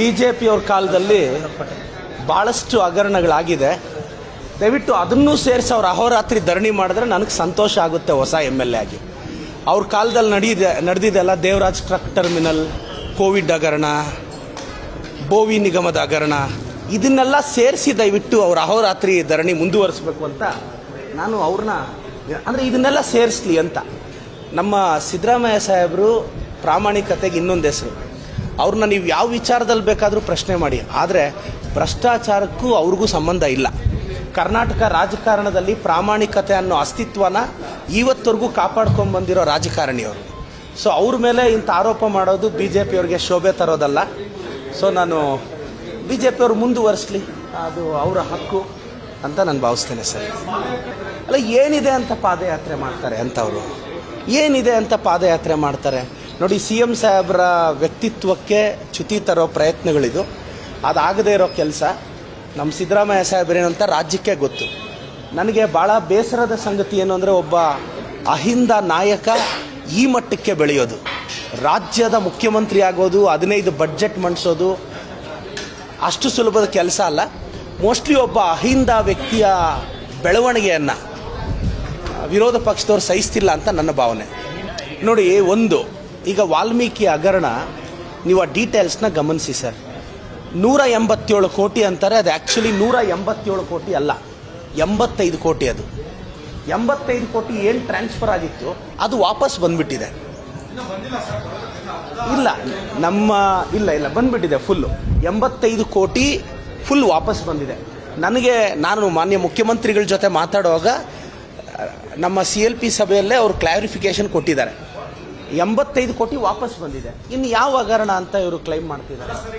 B J ಪಿಯವ್ರ ಕಾಲದಲ್ಲಿ ಭಾಳಷ್ಟು ಹಗರಣಗಳಾಗಿದೆ. ದಯವಿಟ್ಟು ಅದನ್ನೂ ಸೇರಿಸಿ ಅವ್ರು ಅಹೋರಾತ್ರಿ ಧರಣಿ ಮಾಡಿದ್ರೆ ನನಗೆ ಸಂತೋಷ ಆಗುತ್ತೆ ಹೊಸ ಎಂ ಎಲ್ ಎ ಆಗಿ. ಅವ್ರ ಕಾಲದಲ್ಲಿ ನಡೀದೆ ನಡೆದಿದೆಲ್ಲ ದೇವರಾಜ್ ಟ್ರಕ್ ಟರ್ಮಿನಲ್, ಕೋವಿಡ್ ಹಗರಣ, ಬೋವಿ ನಿಗಮದ ಹಗರಣ, ಇದನ್ನೆಲ್ಲ ಸೇರಿಸಿ ದಯವಿಟ್ಟು ಅವ್ರ ಅಹೋರಾತ್ರಿ ಧರಣಿ ಮುಂದುವರಿಸಬೇಕು ಅಂತ ನಾನು ಅವ್ರನ್ನ ಅಂದರೆ ಇದನ್ನೆಲ್ಲ ಸೇರಿಸ್ಲಿ ಅಂತ. ನಮ್ಮ ಸಿದ್ದರಾಮಯ್ಯ ಸಾಹೇಬರು ಪ್ರಾಮಾಣಿಕತೆಗೆ ಇನ್ನೊಂದು ಹೆಸರು. ಅವ್ರನ್ನ ನೀವು ಯಾವ ವಿಚಾರದಲ್ಲಿ ಬೇಕಾದರೂ ಪ್ರಶ್ನೆ ಮಾಡಿ. ಆದರೆ ಭ್ರಷ್ಟಾಚಾರಕ್ಕೂ ಅವ್ರಿಗೂ ಸಂಬಂಧ ಇಲ್ಲ. ಕರ್ನಾಟಕ ರಾಜಕಾರಣದಲ್ಲಿ ಪ್ರಾಮಾಣಿಕತೆ ಅನ್ನೋ ಅಸ್ತಿತ್ವನ ಇವತ್ತವರೆಗೂ ಕಾಪಾಡ್ಕೊಂಡು ಬಂದಿರೋ ರಾಜಕಾರಣಿಯವರು. ಸೊ ಅವ್ರ ಮೇಲೆ ಇಂಥ ಆರೋಪ ಮಾಡೋದು ಬಿ ಜೆ ಪಿಯವ್ರಿಗೆ ಶೋಭೆ ತರೋದಲ್ಲ. ಸೊ ನಾನು ಬಿ ಜೆ ಪಿಯವ್ರು ಮುಂದುವರಿಸಲಿ. ಅದು ಅವರ ಹಕ್ಕು ಅಂತ ನಾನು ಭಾವಿಸ್ತೇನೆ ಸರ್. ಅಲ್ಲ, ಏನಿದೆ ಅಂತ ಪಾದಯಾತ್ರೆ ಮಾಡ್ತಾರೆ ಅಂತವರು? ಏನಿದೆ ಅಂತ ಪಾದಯಾತ್ರೆ ಮಾಡ್ತಾರೆ? ನೋಡಿ ಸಿ ಎಂ ಸಾಹೇಬ್ರ ವ್ಯಕ್ತಿತ್ವಕ್ಕೆ ಚ್ಯುತಿ ತರೋ ಪ್ರಯತ್ನಗಳಿದು, ಅದಾಗದೇ ಇರೋ ಕೆಲಸ ನಮ್ಮ ಸಿದ್ದರಾಮಯ್ಯ ಸಾಹೇಬ್ರೇನಂತ ರಾಜ್ಯಕ್ಕೆ ಗೊತ್ತು. ನನಗೆ ಭಾಳ ಬೇಸರದ ಸಂಗತಿ ಏನು ಅಂದರೆ, ಒಬ್ಬ ಅಹಿಂದ ನಾಯಕ ಈ ಮಟ್ಟಕ್ಕೆ ಬೆಳೆಯೋದು. ರಾಜ್ಯದ ಮುಖ್ಯಮಂತ್ರಿ ಆಗೋದು, ಹದಿನೈದು ಬಡ್ಜೆಟ್ ಮಂಡಿಸೋದು, ಅಷ್ಟು ಸುಲಭದ ಕೆಲಸ ಅಲ್ಲ. ಮೋಸ್ಟ್ಲಿ ಒಬ್ಬ ಅಹಿಂದ ವ್ಯಕ್ತಿಯ ಬೆಳವಣಿಗೆಯನ್ನು, ವಿರೋಧ ಪಕ್ಷದವ್ರು ಸಹಿಸ್ತಿಲ್ಲ ಅಂತ ನನ್ನ ಭಾವನೆ. ನೋಡಿ, ಒಂದು ಈಗ ವಾಲ್ಮೀಕಿ ಹಗರಣ, ನೀವು ಆ ಡೀಟೇಲ್ಸ್ನ ಗಮನಿಸಿ ಸರ್ ನೂರ ಎಂಬತ್ತೇಳು ಕೋಟಿ ಅಂತಾರೆ, ಅದು ಆ್ಯಕ್ಚುಲಿ ನೂರ ಎಂಬತ್ತೇಳು ಕೋಟಿ ಅಲ್ಲ. ಎಂಬತ್ತೈದು ಕೋಟಿ ಅದು. ಎಂಬತ್ತೈದು ಕೋಟಿ ಏನು ಟ್ರಾನ್ಸ್ಫರ್ ಆಗಿತ್ತು, ಅದು ವಾಪಸ್ ಬಂದ್ಬಿಟ್ಟಿದೆ. ಇಲ್ಲ, ನಮ್ಮ, ಇಲ್ಲ ಇಲ್ಲ, ಬಂದ್ಬಿಟ್ಟಿದೆ ಫುಲ್ಲು ಎಂಬತ್ತೈದು ಕೋಟಿ ಫುಲ್ ವಾಪಸ್ ಬಂದಿದೆ. ನನಗೆ, ನಾನು ಮಾನ್ಯ ಮುಖ್ಯಮಂತ್ರಿಗಳ ಜೊತೆ ಮಾತಾಡುವಾಗ, ನಮ್ಮ ಸಿ ಎಲ್ ಪಿ ಸಭೆಯಲ್ಲೇ ಅವರು ಕ್ಲಾರಿಫಿಕೇಶನ್ ಕೊಟ್ಟಿದ್ದಾರೆ. ಎಂಬತ್ತೈದು ಕೋಟಿ ವಾಪಸ್ ಬಂದಿದೆ. ಇನ್ನು ಯಾವ ಹಗರಣ ಅಂತ ಇವರು ಕ್ಲೈಮ್ ಮಾಡ್ತಿದ್ದಾರೆ?